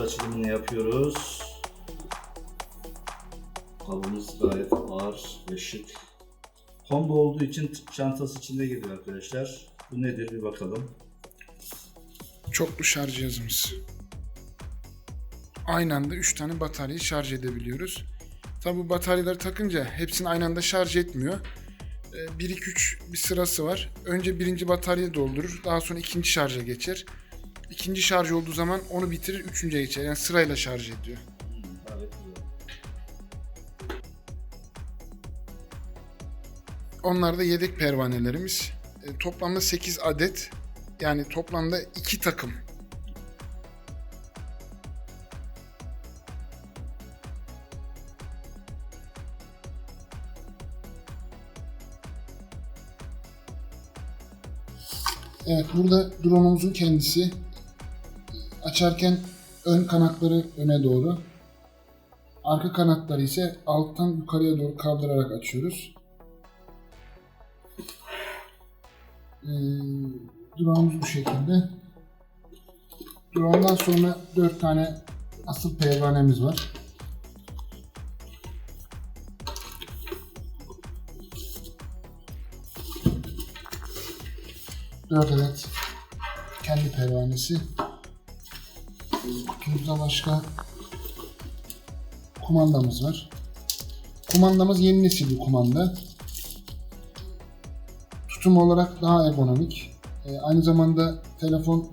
açılımını yapıyoruz. Kabımız gayet ağır ve şık. Combo olduğu için çantası içinde geliyor arkadaşlar. Bu nedir bir bakalım. Çoklu şarj cihazımız. Aynı anda 3 tane bataryayı şarj edebiliyoruz. Tabi bu bataryaları takınca hepsini aynı anda şarj etmiyor. 1-2-3 bir sırası var. Önce birinci bataryayı doldurur. Daha sonra ikinci şarja geçer. İkinci şarj olduğu zaman onu bitirir. Üçüncüye geçer. Yani sırayla şarj ediyor. Onlar da yedek pervanelerimiz. E, toplamda 8 adet. Yani toplamda 2 takım. Evet burada drone'umuzun kendisi. Açarken ön kanatları öne doğru. Arka kanatları ise alttan yukarıya doğru kaldırarak açıyoruz. Ee, drone'umuz bu şekilde. Drone'dan sonra 4 tane asıl pervanemiz var. Dört adet kendi pervanesi. Kutumuzda başka kumandamız var. Kumandamız yeni nesil bir kumanda. Tutum olarak daha ergonomik. Ee, aynı zamanda telefon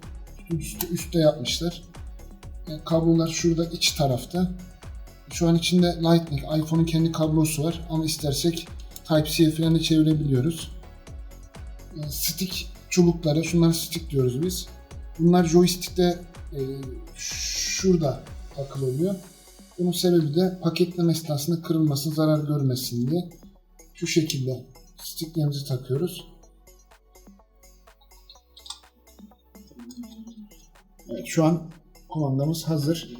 üstte, üstte yapmışlar. Ee, kablolar şurada iç tarafta. Şu an içinde Lightning, iPhone'un kendi kablosu var ama istersek Type-C falan da çevirebiliyoruz. Ee, stick çubukları, şunlar stick diyoruz biz. Bunlar joystick'te e, şurada takılı oluyor. Bunun sebebi de paketleme esnasında kırılmasın, zarar görmesin diye. Şu şekilde sticklerimizi takıyoruz. Evet, şu an kumandamız hazır.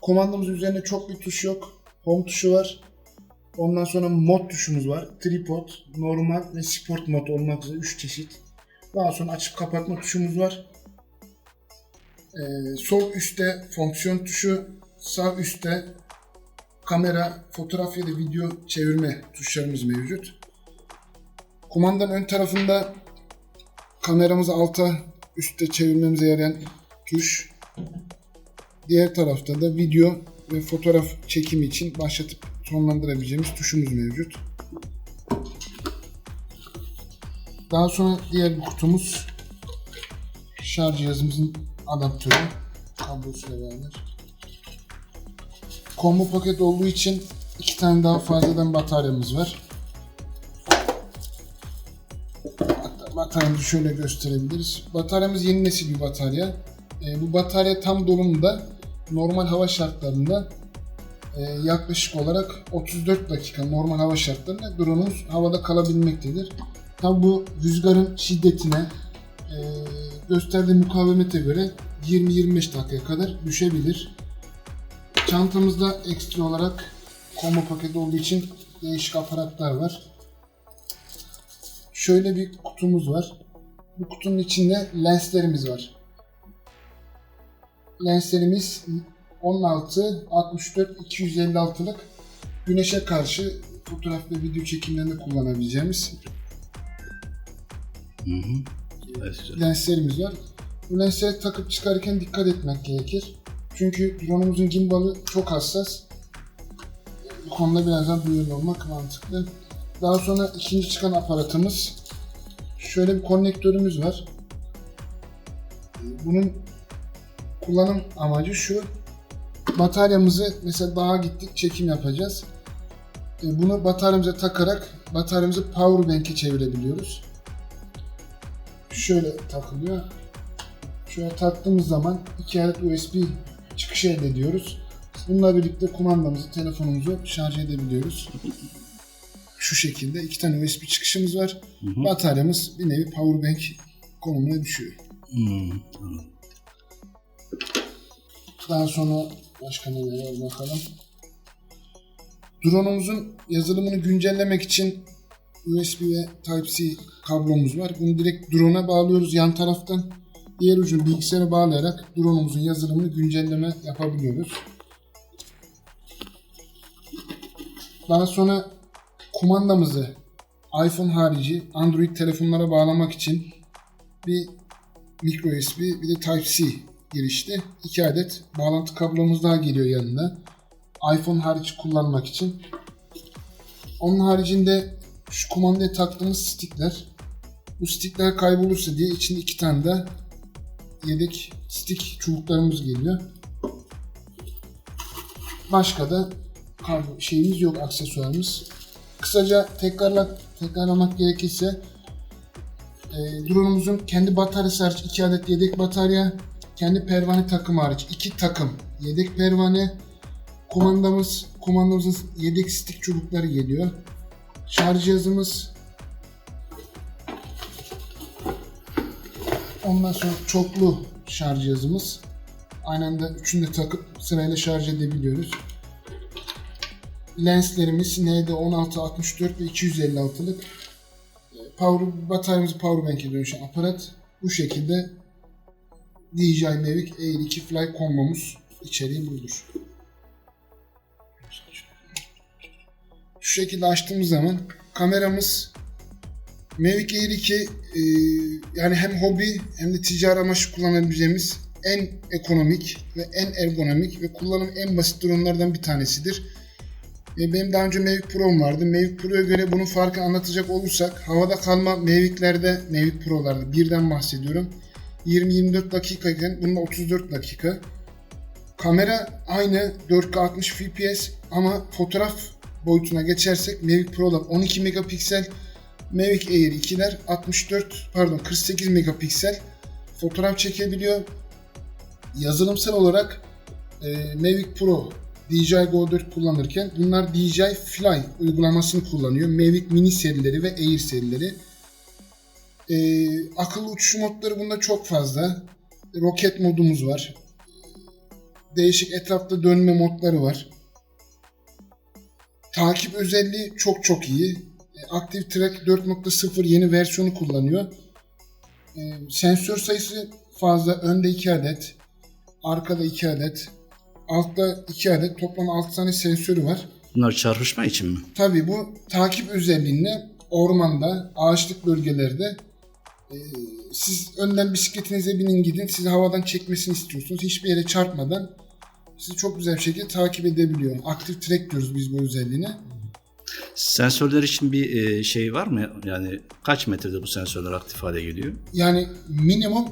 Kumandamız üzerinde çok bir tuş yok. Home tuşu var. Ondan sonra mod tuşumuz var. Tripod, normal ve sport mod olmak üzere 3 çeşit. Daha sonra açıp kapatma tuşumuz var. Ee, sol üstte fonksiyon tuşu, sağ üstte kamera, fotoğraf ya da video çevirme tuşlarımız mevcut. Kumandanın ön tarafında kameramızı alta üstte çevirmemize yarayan tuş. Diğer tarafta da video ve fotoğraf çekimi için başlatıp sonlandırabileceğimiz tuşumuz mevcut. Daha sonra diğer bir kutumuz şarj cihazımızın adaptörü kablosuyla beraber. Combo paket olduğu için iki tane daha fazladan bataryamız var. Hatta bataryamızı şöyle gösterebiliriz. Bataryamız yeni nesil bir batarya. E, bu batarya tam dolumda normal hava şartlarında e, yaklaşık olarak 34 dakika normal hava şartlarında drone'umuz havada kalabilmektedir. Tabi bu rüzgarın şiddetine e, gösterdiği mukavemete göre 20-25 dakikaya kadar düşebilir. Çantamızda ekstra olarak combo paketi olduğu için değişik aparatlar var. Şöyle bir kutumuz var. Bu kutunun içinde lenslerimiz var. Lenslerimiz 16, 64, 256'lık güneşe karşı fotoğraf ve video çekimlerinde kullanabileceğimiz Hı hı. Lenslerimiz var. Bu lensleri takıp çıkarken dikkat etmek gerekir. Çünkü drone'umuzun gimbalı çok hassas. Bu konuda biraz daha duyarlı olmak mantıklı. Daha sonra ikinci çıkan aparatımız şöyle bir konnektörümüz var. Bunun kullanım amacı şu. Bataryamızı mesela dağa gittik çekim yapacağız. E, Bunu bataryamıza takarak bataryamızı power bank'e çevirebiliyoruz. Şöyle takılıyor. Şöyle taktığımız zaman iki adet USB çıkışı elde ediyoruz. Bununla birlikte kumandamızı, telefonumuzu şarj edebiliyoruz. Şu şekilde iki tane USB çıkışımız var. Hı hı. Bataryamız bir nevi power bank konumuna düşüyor. Hmm. Daha sonra başka ne var bakalım. Drone'umuzun yazılımını güncellemek için USB ve Type-C kablomuz var. Bunu direkt drone'a bağlıyoruz yan taraftan. Diğer ucunu bilgisayara bağlayarak drone'umuzun yazılımını güncelleme yapabiliyoruz. Daha sonra kumandamızı iPhone harici Android telefonlara bağlamak için bir micro USB bir de Type-C girişli. iki adet bağlantı kablomuz daha geliyor yanında. iPhone hariç kullanmak için. Onun haricinde şu kumandaya taktığımız stickler. Bu stickler kaybolursa diye içinde iki tane de yedek stick çubuklarımız geliyor. Başka da şeyimiz yok aksesuarımız. Kısaca tekrarla, tekrarlamak gerekirse e, drone'umuzun kendi bataryası hariç 2 adet yedek batarya, kendi pervane takımı hariç 2 takım yedek pervane, kumandamız, kumandamızın yedek stick çubukları geliyor. Şarj cihazımız, ondan sonra çoklu şarj cihazımız. Aynı anda üçünü de takıp sırayla şarj edebiliyoruz. Lenslerimiz ND16, 64 ve 256'lık. Power, bataryamızı powerbank'e dönüşen aparat. Bu şekilde DJI Mavic Air 2 Fly kombomuz içeriği budur. Şu şekilde açtığımız zaman kameramız Mavic Air 2 e, yani hem hobi hem de ticari amaçlı kullanabileceğimiz en ekonomik ve en ergonomik ve kullanım en basit dronelardan bir tanesidir. E, Benim daha önce Mavic Pro'm vardı. Mavic Pro'ya göre bunun farkını anlatacak olursak havada kalma Mavic'lerde, Mavic Pro'larda birden bahsediyorum. 20-24 dakikayken bunda 34 dakika. Kamera aynı 4K 60 fps ama fotoğraf boyutuna geçersek Mavic Pro'lar 12 megapiksel, Mavic Air 2'ler 64 pardon 48 megapiksel fotoğraf çekebiliyor. Yazılımsal olarak e, Mavic Pro DJI Go 4 kullanırken bunlar DJI Fly uygulamasını kullanıyor. Mavic Mini serileri ve Air serileri. Ee, akıllı uçuş modları bunda çok fazla. Roket modumuz var. Değişik etrafta dönme modları var. Takip özelliği çok çok iyi. E, Active Track 4.0 yeni versiyonu kullanıyor. E, sensör sayısı fazla. Önde 2 adet. Arkada 2 adet. Altta 2 adet. Toplam 6 tane sensörü var. Bunlar çarpışma için mi? Tabii bu takip özelliğinde ormanda, ağaçlık bölgelerde e, siz önden bisikletinize binin gidin. Sizi havadan çekmesini istiyorsunuz. Hiçbir yere çarpmadan sizi çok güzel bir şekilde takip edebiliyor. Active Track diyoruz biz bu özelliğine. Sensörler için bir e, şey var mı? Yani kaç metrede bu sensörler aktif hale geliyor? Yani minimum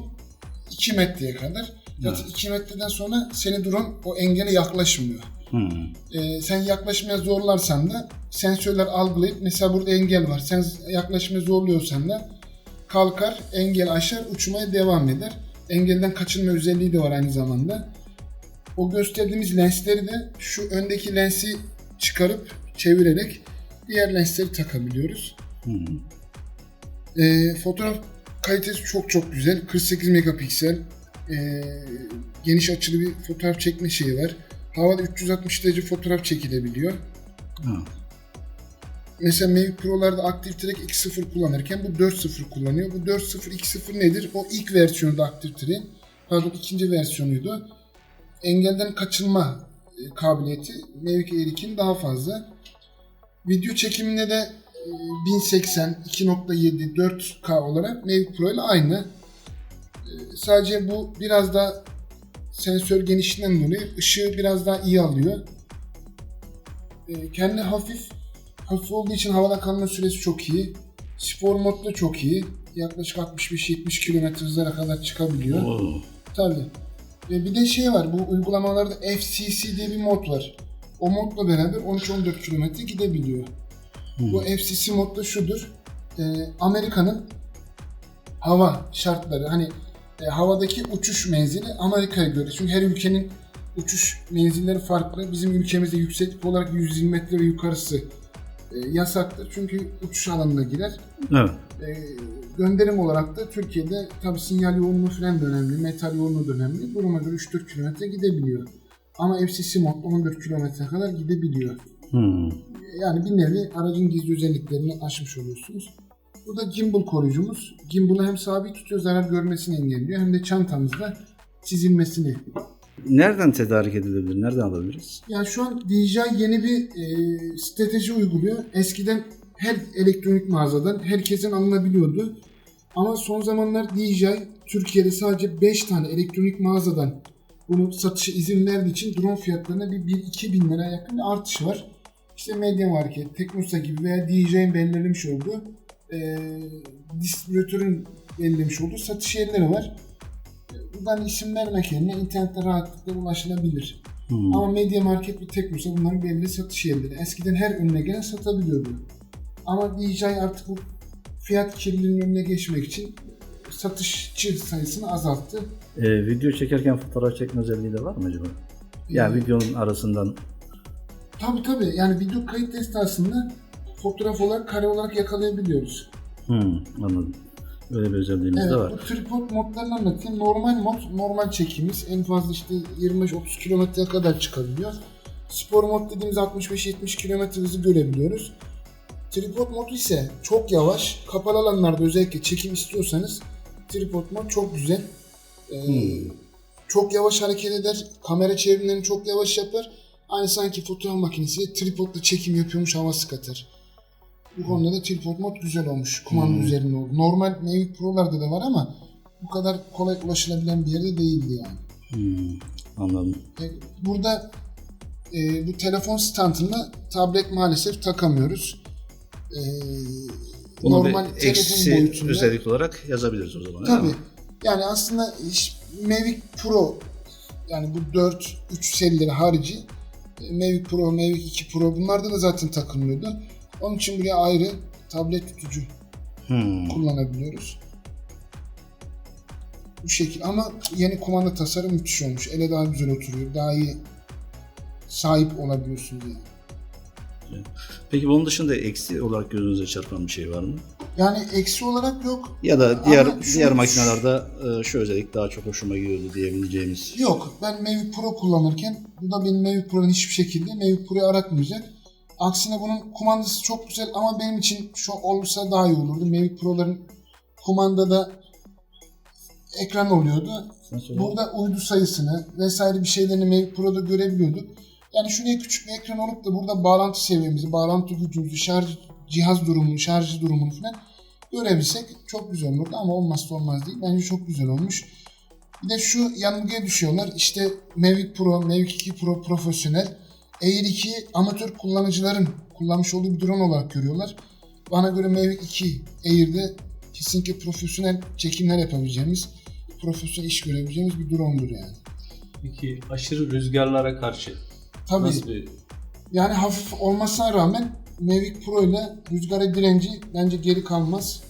2 metreye kadar. Zaten 2 metreden sonra seni drone o engele yaklaşmıyor. Hmm. Ee, sen yaklaşmaya zorlarsan da sensörler algılayıp mesela burada engel var. Sen yaklaşmaya zorluyorsan da kalkar, engel aşar, uçmaya devam eder. Engelden kaçınma özelliği de var aynı zamanda. O gösterdiğimiz lensleri de şu öndeki lensi çıkarıp çevirerek diğer lensleri takabiliyoruz. Hmm. Ee, fotoğraf kalitesi çok çok güzel. 48 megapiksel. Ee, geniş açılı bir fotoğraf çekme şeyi var. Havada 360 derece fotoğraf çekilebiliyor. Ha. Mesela Mavic Pro'larda Active Track 2.0 kullanırken bu 4.0 kullanıyor. Bu 4.0 2.0 nedir? O ilk versiyonu da Active Track'in. Pardon ikinci versiyonuydu. Engelden kaçınma e, kabiliyeti Mavic Air 2'nin daha fazla. Video çekiminde de e, 1080, 2.7, 4K olarak Mavic Pro ile aynı. E, Sadece bu biraz daha sensör genişliğinden dolayı ışığı biraz daha iyi alıyor. E, Kendi hafif Hafif olduğu için havada kalma süresi çok iyi. Spor modda çok iyi. Yaklaşık 65-70 km hızlara kadar çıkabiliyor. Oo. Tabii. Ve bir de şey var. Bu uygulamalarda FCC diye bir mod var. O modla beraber 13-14 km gidebiliyor. Bu FCC modda şudur. Ee, Amerika'nın hava şartları hani e, havadaki uçuş menzili Amerika'ya göre. Çünkü her ülkenin uçuş menzilleri farklı. Bizim ülkemizde yükseklik olarak 120 metre ve yukarısı e, yasaktır. Çünkü uçuş alanına girer. Evet. E, gönderim olarak da Türkiye'de tabi sinyal yoğunluğu falan da önemli, metal yoğunluğu da önemli. Duruma göre 3-4 kilometre gidebiliyor. Ama FCC mod 14 kilometre kadar gidebiliyor. Hmm. Yani bir nevi aracın gizli özelliklerini aşmış oluyorsunuz. Bu da gimbal koruyucumuz. Gimbal'ı hem sabit tutuyor, zarar görmesini engelliyor hem de çantamızda çizilmesini. Nereden tedarik edilebilir? Nereden alabiliriz? Yani şu an DJI yeni bir e, strateji uyguluyor. Eskiden her elektronik mağazadan herkesin alınabiliyordu. Ama son zamanlar DJI Türkiye'de sadece 5 tane elektronik mağazadan bunu satışa izin verdiği için drone fiyatlarına bir 1-2 bin lira yakın bir artış var. İşte Media Market, Teknosa gibi veya DJI'nin belirlemiş olduğu e, distribütörün belirlemiş olduğu satış yerleri var. Buradan isim vermek yerine internette rahatlıkla ulaşılabilir. Hmm. Ama Media Market ve Teknosa bunların belli satış yerleri. Eskiden her önüne gelen satabiliyordu. Ama DJI artık bu fiyat kirliliğinin önüne geçmek için satışçı sayısını azalttı. Ee, video çekerken fotoğraf çekme özelliği de var mı acaba? Yani Ee, videonun arasından Tabii tabii yani video kayıt esnasında fotoğraf olarak kare olarak yakalayabiliyoruz. Hmm, anladım. Öyle bir özelliğimiz Evet, de var. bu tripod modlarını anlatayım. Normal mod, normal çekimiz. En fazla işte 25-30 kilometreye kadar çıkabiliyor. Spor mod dediğimiz 65-70 kilometre hızı görebiliyoruz. Tripod modu ise çok yavaş. Kapalı alanlarda özellikle çekim istiyorsanız tripod mod çok güzel. Ee, Hmm. Çok yavaş hareket eder. Kamera çevrimlerini çok yavaş yapar. Aynı sanki fotoğraf makinesi tripodla çekim yapıyormuş havası katar. Bu konuda da tripod mod güzel olmuş. Kumanda Hmm. üzerinde oldu. Normal Mavic Pro'larda da var ama bu kadar kolay ulaşılabilen bir yerde değildi yani. Hmm, anladım. E, Burada e, bu telefon standında tablet maalesef takamıyoruz. E, Bunu normal bir telefon eksi boyutunda. özellik olarak yazabiliriz o zaman. Tabii. Yani aslında iş- Mavic Pro yani bu 4 3 serileri harici e, Mavic Pro, Mavic 2 Pro bunlarda da zaten takılmıyordu. Onun için buraya ayrı tablet tutucu Hmm. kullanabiliyoruz. Bu şekil ama yeni kumanda tasarım müthiş olmuş. Ele daha güzel oturuyor. Daha iyi sahip olabiliyorsunuz yani. Peki bunun dışında eksi olarak gözünüze çarpan bir şey var mı? Yani eksi olarak yok. Ya da diğer Ama diğer makinelerde şu özellik daha çok hoşuma gidiyordu diyebileceğimiz. Yok. Ben Mavic Pro kullanırken bu da benim Mavic Pro'nun hiçbir şekilde Mavic Pro'yu aratmayacak. Aksine bunun kumandası çok güzel ama benim için şu olursa daha iyi olurdu. Mavic Pro'ların kumandada ekran oluyordu. Burada uydu sayısını vesaire bir şeylerini Mavic Pro'da görebiliyorduk. Yani şuraya küçük bir ekran olup da burada bağlantı seviyemizi, bağlantı gücümüzü, şarj cihaz durumunu, şarj durumunu falan görebilsek çok güzel olurdu ama olmazsa olmaz değil. Bence çok güzel olmuş. Bir de şu yanılgıya düşüyorlar. İşte Mavic Pro, Mavic 2 Pro profesyonel. Air 2 amatör kullanıcıların kullanmış olduğu bir drone olarak görüyorlar. Bana göre Mavic 2 Air'de kesinlikle profesyonel çekimler yapabileceğimiz, profesyonel iş görebileceğimiz bir drone'dur yani. Peki aşırı rüzgarlara karşı Tabii nasıl bir yani hafif olmasına rağmen Mavic Pro ile rüzgara direnci bence geri kalmaz.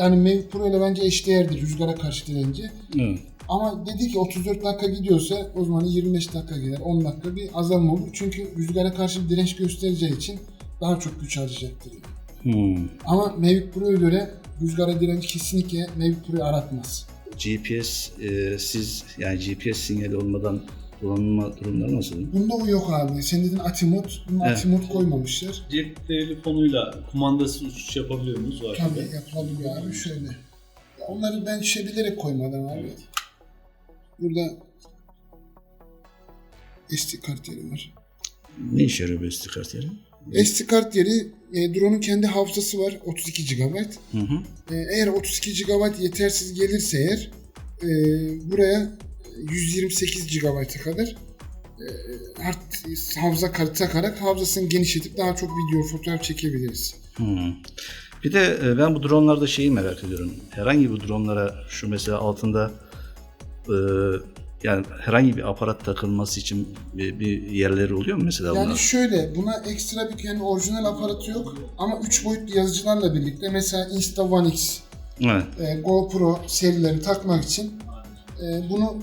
Yani Mavic Pro ile bence eşdeğerdir rüzgara karşı direnci. Evet. Ama dedi ki 34 dakika gidiyorsa o zaman 25 dakika gider. 10 dakika bir azalma olur. Çünkü rüzgara karşı bir direnç göstereceği için daha çok güç harcayacaktır. Hmm. Ama Mavic Pro'ya göre rüzgara direnci kesinlikle Mavic Pro'yu aratmaz. GPS e, siz yani GPS sinyali olmadan kullanılma durumları nasıl? Bunda o yok abi. Sen dedin Atimut. Bunda Evet. Atimut koymamışlar. cep telefonuyla kumandasız uçuş yapabiliyor muyuz? Var Tabii tabii. yapılabiliyor abi şöyle. Ya Onları ben şey bilerek koymadım abi. Evet. Burada SD kart yeri var. Ne işe yarıyor bu SD kart yeri? SD kart yeri e, drone'un kendi hafızası var 32 GB. Hı hı. E, eğer 32 GB yetersiz gelirse eğer e, buraya 128 GB'a kadar e, hard hafıza kartı takarak hafızasını genişletip daha çok video fotoğraf çekebiliriz. Hmm. Bir de e, ben bu dronlarda şeyi merak ediyorum. Herhangi bir dronlara şu mesela altında e, yani herhangi bir aparat takılması için bir, bir yerleri oluyor mu mesela Yani bunlar? şöyle buna ekstra bir yani orijinal aparatı yok ama 3 boyutlu yazıcılarla birlikte mesela Insta One X, Evet. e, GoPro serileri takmak için e, bunu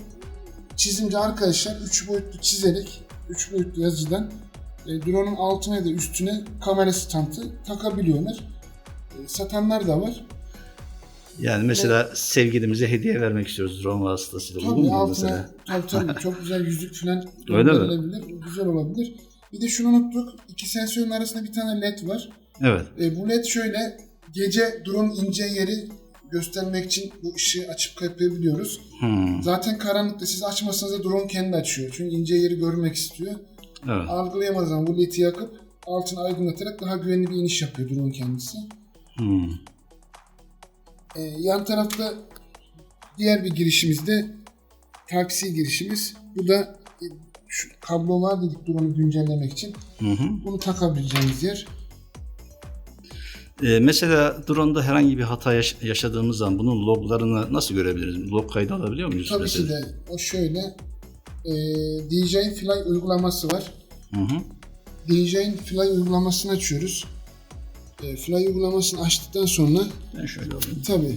çizimci arkadaşlar 3 boyutlu çizerek 3 boyutlu yazıcıdan e, drone'un altına ya da üstüne kamera standı takabiliyorlar. E, satanlar da var. Yani mesela sevgilimize hediye vermek istiyoruz drone vasıtasıyla. Tabii mu altına mesela? tabii tabii çok güzel yüzük falan Öyle mi? Güzel olabilir. Bir de şunu unuttuk. İki sensörün arasında bir tane led var. Evet. E, bu led şöyle Gece drone ince yeri göstermek için bu ışığı açıp kapayabiliyoruz. Hmm, Zaten karanlıkta siz açmasanız da drone kendi açıyor. Çünkü ince yeri görmek istiyor. evet. Algılayamadığı zaman bu ledi yakıp altını aydınlatarak daha güvenli bir iniş yapıyor drone kendisi. Hmm. Ee, yan tarafta diğer bir girişimizde Type-C girişimiz. Bu da e, şu kablo var dedik drone'u güncellemek için. Hı hı. Bunu takabileceğimiz yer. Ee, mesela drone'da herhangi bir hata yaş- yaşadığımız zaman bunun loglarını nasıl görebiliriz? Log kaydı alabiliyor muyuz? Tabii mesela? ki de o şöyle. E, DJI Fly uygulaması var. Hı hı. DJI'nin Fly uygulamasını açıyoruz. E, Fly uygulamasını açtıktan sonra Ben şöyle alayım. tabii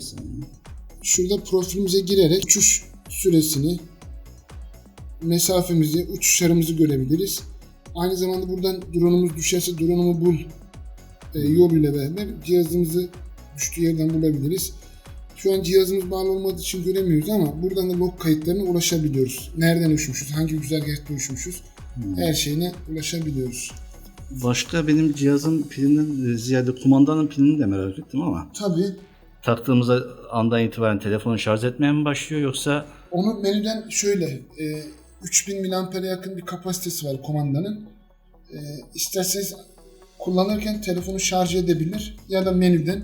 şurada profilimize girerek uçuş süresini, mesafemizi, uçuşlarımızı görebiliriz. Aynı zamanda buradan drone'umuz düşerse drone'umu bul e, yoluyla beraber cihazımızı düştüğü yerden bulabiliriz. Şu an cihazımız bağlı olmadığı için göremiyoruz ama buradan da log kayıtlarına ulaşabiliyoruz. Nereden uçmuşuz, hangi güzergahta uçmuşuz, her şeyine ulaşabiliyoruz. Başka benim cihazın pilinden e, ziyade kumandanın pilini de merak ettim ama Tabii taktığımız andan itibaren telefonu şarj etmeye mi başlıyor yoksa Onu menüden şöyle, e, 3000 mAh'e yakın bir kapasitesi var komandanın. E, isterseniz kullanırken telefonu şarj edebilir ya da menüden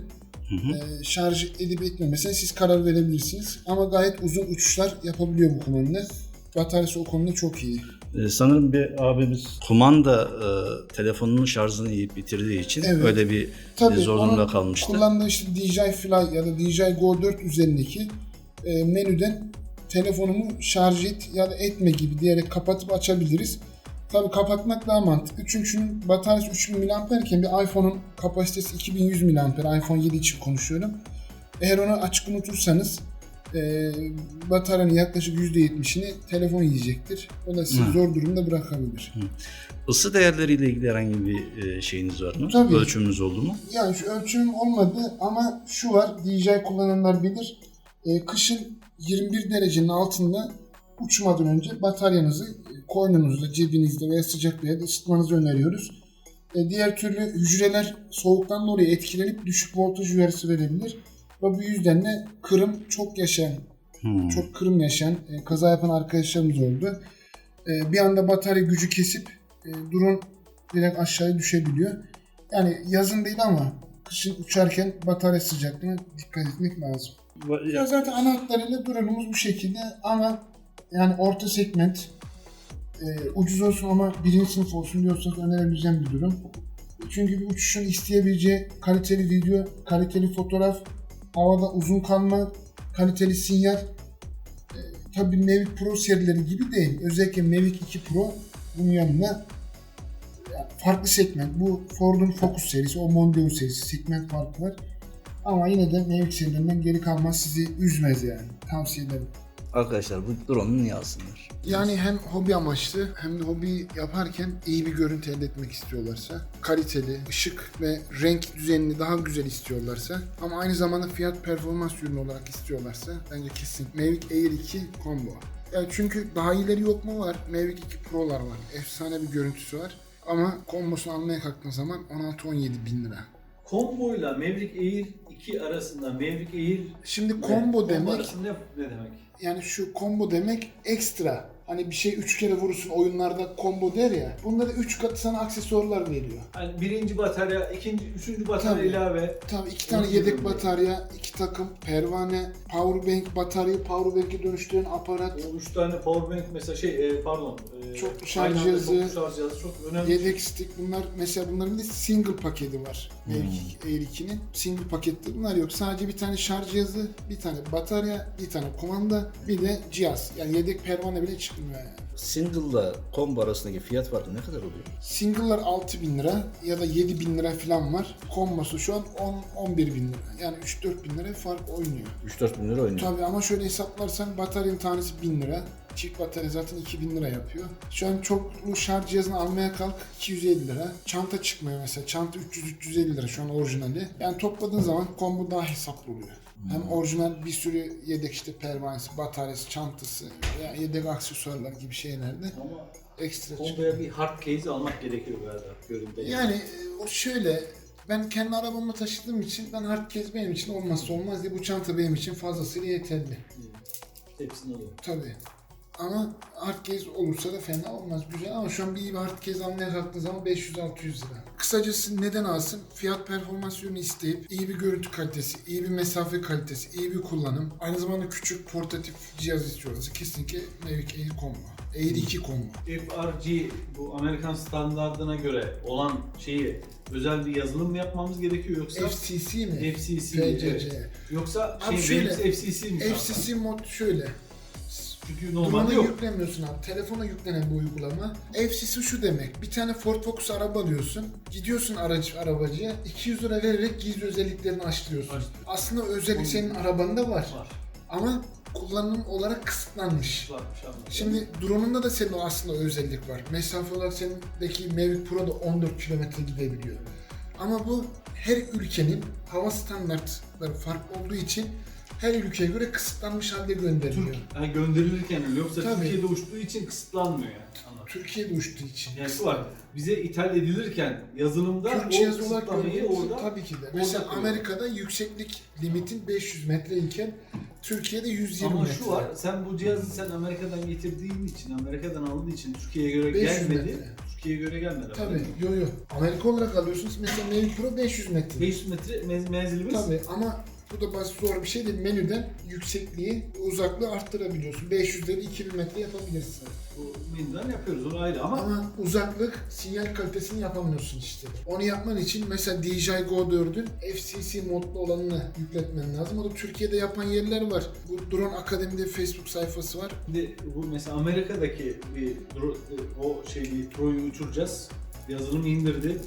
e, şarj edip etmemesine siz karar verebilirsiniz. Ama gayet uzun uçuşlar yapabiliyor bu kumanda. Bataryası o konuda çok iyi. e, sanırım bir abimiz kumanda e, telefonunun şarjını yiyip bitirdiği için Evet. öyle bir Tabii zor durumda kalmıştı. Kullandığı işte DJI Fly ya da DJI Go 4 üzerindeki e, menüden telefonumu şarj et ya da etme gibi diyerek kapatıp açabiliriz. Tabii kapatmak daha mantıklı. Çünkü şunun bataryası 3000 mAh iken bir iPhone'un kapasitesi 2100 mAh. iPhone 7 için konuşuyorum. Eğer onu açık unutursanız e, bataryanın yaklaşık %70'ini telefon yiyecektir. O da sizi Hı. zor durumda bırakabilir. Isı değerleriyle ilgili herhangi bir e, şeyiniz var mı? Tabii. Ölçümünüz oldu mu? Yani şu ölçümüm olmadı ama şu var DJI kullananlar bilir. Ee, kışın 21 derecenin altında uçmadan önce bataryanızı e, koynunuzda, cebinizde veya sıcak bir yerde ısıtmanızı öneriyoruz. E, diğer türlü hücreler soğuktan dolayı etkilenip düşük voltaj uyarısı verebilir. Ve bu yüzden de kırım çok yaşayan, Hmm. çok kırım yaşayan, e, kaza yapan arkadaşlarımız oldu. E, bir anda batarya gücü kesip e, drone direkt aşağıya düşebiliyor. Yani yazın değil ama kışın uçarken batarya sıcaklığına dikkat etmek lazım. Ya zaten ana hatlarıyla drone'umuz bu şekilde ama yani orta segment e, ucuz olsun ama birinci sınıf olsun diyorsanız önerebileceğim bir durum. Çünkü bir uçuşun isteyebileceği kaliteli video, kaliteli fotoğraf, havada uzun kalma, kaliteli sinyal. E, tabii Mavic Pro serileri gibi değil. Özellikle Mavic 2 Pro bunun yanında yani farklı segment. Bu Ford'un Focus serisi, o Mondeo serisi. Segment farkı var. Ama yine de Mavic serilerinden geri kalmaz sizi üzmez yani. Tavsiye ederim. Arkadaşlar bu drone'u niye alsınlar? Yani hem hobi amaçlı hem de hobi yaparken iyi bir görüntü elde etmek istiyorlarsa, kaliteli, ışık ve renk düzenini daha güzel istiyorlarsa ama aynı zamanda fiyat performans ürünü olarak istiyorlarsa bence kesin Mavic Air 2 combo. Yani çünkü daha iyileri yok mu var? Mavic 2 Pro'lar var. Efsane bir görüntüsü var. Ama kombosunu almaya kalktığın zaman 16-17 bin lira. Combo ile Maverick Air 2 arasında Maverick Air Şimdi ve combo demek arasında ne demek? yani şu combo demek ekstra. Hani bir şey üç kere vurursun oyunlarda combo der ya. Bunda da üç katı sana aksesuarlar veriyor. Hani birinci batarya, ikinci, üçüncü batarya Tabii. ilave. Tabii iki tane yedek batarya, iki takım pervane, powerbank bataryayı powerbank'e dönüştüren aparat, O üç tane powerbank mesela şey e, pardon. E, Çoklu şarj aynı anda cihazı, çoklu şarj cihazı çok önemli. yedek stick bunlar mesela bunların bir single paketi var. Hmm. Air, Air 2'nin single pakette bunlar yok. Sadece bir tane şarj cihazı, bir tane batarya, bir tane kumanda, bir de cihaz. Yani yedek pervane bile çıkmıyor. Single'la combo arasındaki fiyat farkı ne kadar oluyor? Single'lar 6000 lira ya da 7000 lira falan var. Kombosu şu an 10 11 bin lira. Yani 3-4 bin lira fark oynuyor. 3-4 bin lira oynuyor. Tabii ama şöyle hesaplarsan bataryanın tanesi 1000 lira. Çift batarya zaten 2000 lira yapıyor. Şu an çoklu şarj cihazını almaya kalk 250 lira. Çanta çıkmıyor mesela. Çanta 300-350 lira şu an orijinali. Yani topladığın zaman combo daha hesaplı oluyor. Hem orijinal bir sürü yedek işte pervanesi, bataryası, çantası, veya yedek aksesuarlar gibi şeylerde Ama ekstra çıkıyor. combo'ya bir hard case almak gerekiyor galiba görüntüde. Yani e, o şöyle Ben kendi arabamı taşıdığım için ben hardcase benim için olmazsa olmaz diye bu çanta benim için fazlasıyla yeterli. Hepsini alıyor. Tabii. Ama hardcase olursa da fena olmaz. Güzel ama şu an bir iyi bir hardcase almaya kalktığın zaman 500-600 lira. Kısacası neden alsın? Fiyat performans ürünü isteyip iyi bir görüntü kalitesi, iyi bir mesafe kalitesi, iyi bir kullanım. Aynı zamanda küçük portatif cihaz istiyorsa kesinlikle Mavic Air Combo. Air 2 Combo. FRG bu Amerikan standartına göre olan şeyi özel bir yazılım mı yapmamız gerekiyor yoksa FCC mi? FCC? FCC. Evet. Yoksa Abi şey şöyle, benim FCC mi? FCC mod şöyle. Çünkü normalde yok. yüklemiyorsun abi. Telefona yüklenen bir uygulama. FCC şu demek. Bir tane Ford Focus araba alıyorsun. Gidiyorsun aracı, arabacıya. 200 lira vererek gizli özelliklerini açtırıyorsun. Açtırıyor. Aslında özellik senin arabanda var. Var. Ama kullanım olarak kısıtlanmış. Varmış anladım. Şimdi drone'unda da senin o aslında özellik var. Mesafe olarak senindeki Mavic Pro da 14 kilometre gidebiliyor. Ama bu her ülkenin hava standartları farklı olduğu için her ülkeye göre kısıtlanmış halde gönderiliyor. Türk, yani gönderilirken öyle yoksa Tabii. Türkiye'de uçtuğu için kısıtlanmıyor yani. Anladım. Türkiye'de uçtuğu için. Yani şu var, bize ithal edilirken yazılımda Türk cihazı o gördüğümüz orada tabii ki de. Mesela koyuyor. Amerika'da yükseklik limitin 500 metre iken Türkiye'de 120 Ama metre. şu var, sen bu cihazı sen Amerika'dan getirdiğin için, Amerika'dan aldığın için Türkiye'ye göre 500 gelmedi. metre. Türkiye'ye göre gelmedi. Tabii, yo yo. Amerika olarak alıyorsunuz. Mesela Mavic Pro 500 metre. 500 metre mez- menzilimiz. Tabii ama bu da basit zor bir şey değil. Menüden yüksekliği, uzaklığı arttırabiliyorsun. 500'leri 2000 metre yapabilirsin. Bu menüden yapıyoruz, o ayrı ama Ama uzaklık, sinyal kalitesini yapamıyorsun işte. Onu yapman için mesela DJI Go 4'ün FCC modlu olanını yükletmen lazım. O da Türkiye'de yapan yerler var. Bu Drone Akademi'de Facebook sayfası var. bir de bu mesela Amerika'daki bir dro- o şeyi Pro'yu uçuracağız. Yazılımı indirdi.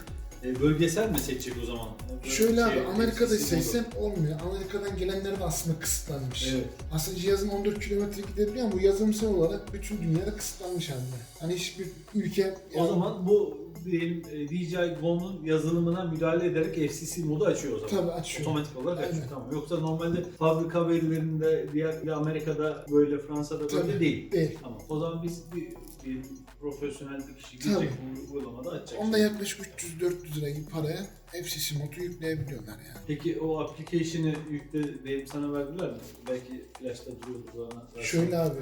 E, bölgesel mi seçecek o zaman? Böyle Şöyle abi şey, Amerika'da FCC modu. seçsen olmuyor. Amerika'dan gelenler de aslında kısıtlanmış. Evet. Aslında cihazın 14 kilometre gidebiliyor ama bu yazılımsal olarak bütün dünyada kısıtlanmış halde. Hani hiçbir ülke... O zaman bu diyelim e, DJI Go'nun yazılımına müdahale ederek FCC modu açıyor o zaman. Tabii açıyor. Otomatik olarak açıyor Aynen. tamam. Yoksa normalde fabrika verilerinde diğer Amerika'da böyle Fransa'da böyle Tabii, değil. değil. Tamam. O zaman biz bir, bir profesyonel bir kişi Tabii. gidecek bu uygulamada açacak. Onda yaklaşık 300-400 lira gibi paraya FCC modu yükleyebiliyorlar yani. Peki o application'ı yükle deyip sana verdiler mi? Belki flash'ta duruyordu bana. versen, Şöyle abi.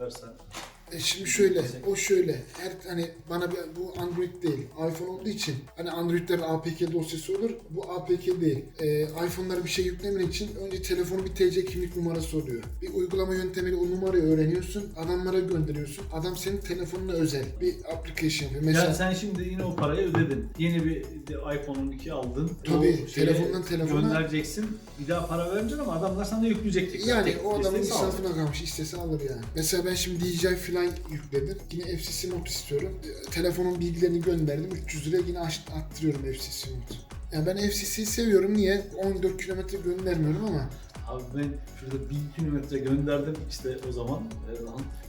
versen. E şimdi şöyle, o şöyle. Her hani bana bir, bu Android değil, iPhone olduğu için hani Android'lerin APK dosyası olur. Bu APK değil. E, iPhone'lara bir şey yüklemen için önce telefonun bir TC kimlik numarası oluyor. Bir uygulama yöntemiyle o numarayı öğreniyorsun, adamlara gönderiyorsun. Adam senin telefonuna özel bir application yapıyor. Mesela Yani sen şimdi yine o parayı ödedin. Yeni bir de iPhone 12 aldın. Tabii, O şeye telefondan telefona- Göndereceksin. Bir daha para vermeyeceksin ama adamlar sana yükleyecek tekrar. Yani Tek o adamın istediğini al. insafına kalmış. istese alır yani. Mesela ben şimdi DJI falan yükledim. Yine FCC mod istiyorum. Telefonun bilgilerini gönderdim. 300 liraya yine attırıyorum FCC mod. Yani ben FCC'yi seviyorum. Niye? 14 kilometre göndermiyorum ama Abi ben şurada 1000 kilometre gönderdim işte o zaman. E,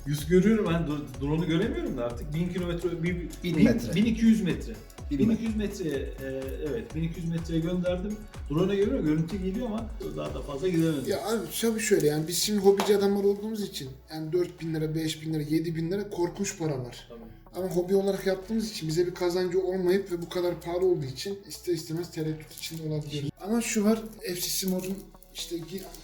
Yüz görüyorum ben drone'u göremiyorum da artık 1000 kilometre, bir- Bin bin- metre. 1200 metre. Bin 1200 metreye, e, evet 1200 metreye gönderdim. Drone'a geliyor, görüntü geliyor ama daha da fazla gidemedim. ya abi tabii şöyle yani biz şimdi hobici adamlar olduğumuz için yani 4 bin lira, 5 bin lira, 7 bin lira korkunç paralar. Tamam. Ama hobi olarak yaptığımız için bize bir kazancı olmayıp ve bu kadar pahalı olduğu için ister istemez tereddüt içinde olabiliyoruz. Ama şu var FCC modun işte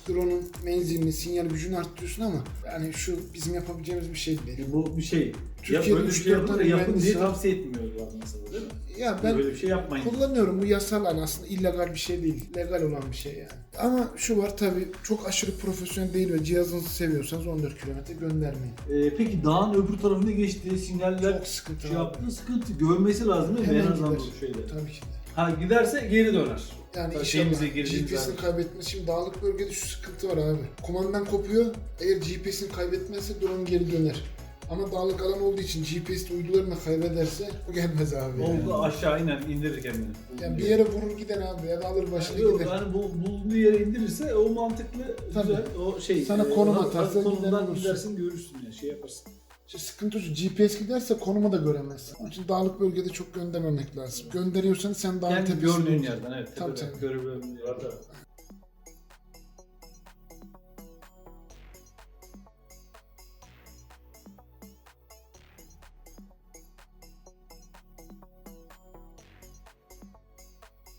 drone'un menzilini, sinyal gücünü arttırıyorsun ama yani şu bizim yapabileceğimiz bir şey değil. E, Bu bir şey. Ya Türkiye'de böyle bir şey yapın da yapın diye tavsiye etmiyorlar mesela değil mi? Ya ben Böyle bir şey yapmayın. kullanıyorum. Bu yasal yani aslında illegal bir şey değil. Legal olan bir şey yani. Ama şu var tabii çok aşırı profesyonel değil ve cihazınızı seviyorsanız 14 kilometre göndermeyin. E, peki dağın öbür tarafına geçtiği sinyaller Çok sıkıntı şey abi. yaptığı sıkıntı görmesi lazım değil mi? Hemen en azından bu şeyde. Tabii ki de. Ha giderse geri döner. Yani inşallah şeyimize girdiğimiz GPS'ini kaybetmesi. Şimdi dağlık bölgede şu sıkıntı var abi. Kumandan kopuyor. Eğer GPS'ini kaybetmezse drone geri döner. Ama dağlık alan olduğu için GPS'te uydularını kaybederse o gelmez abi. Oldu aşağı iner indirir kendini. Yani bir yere vurur gider abi ya da alır başını Yok, gider. yani bu bulunduğu yere indirirse o mantıklı Tabii. güzel o şey Sana konum ona- atarsa konumdan olursun. gidersin görürsün ya şey yaparsın. İşte sıkıntı şu GPS giderse konumu da göremezsin. Onun için dağlık bölgede çok göndermemek lazım. Gönderiyorsan sen dağın Kendi tepesinde gördüğün yerden evet Tabii, tabii. görebildiğin yerden.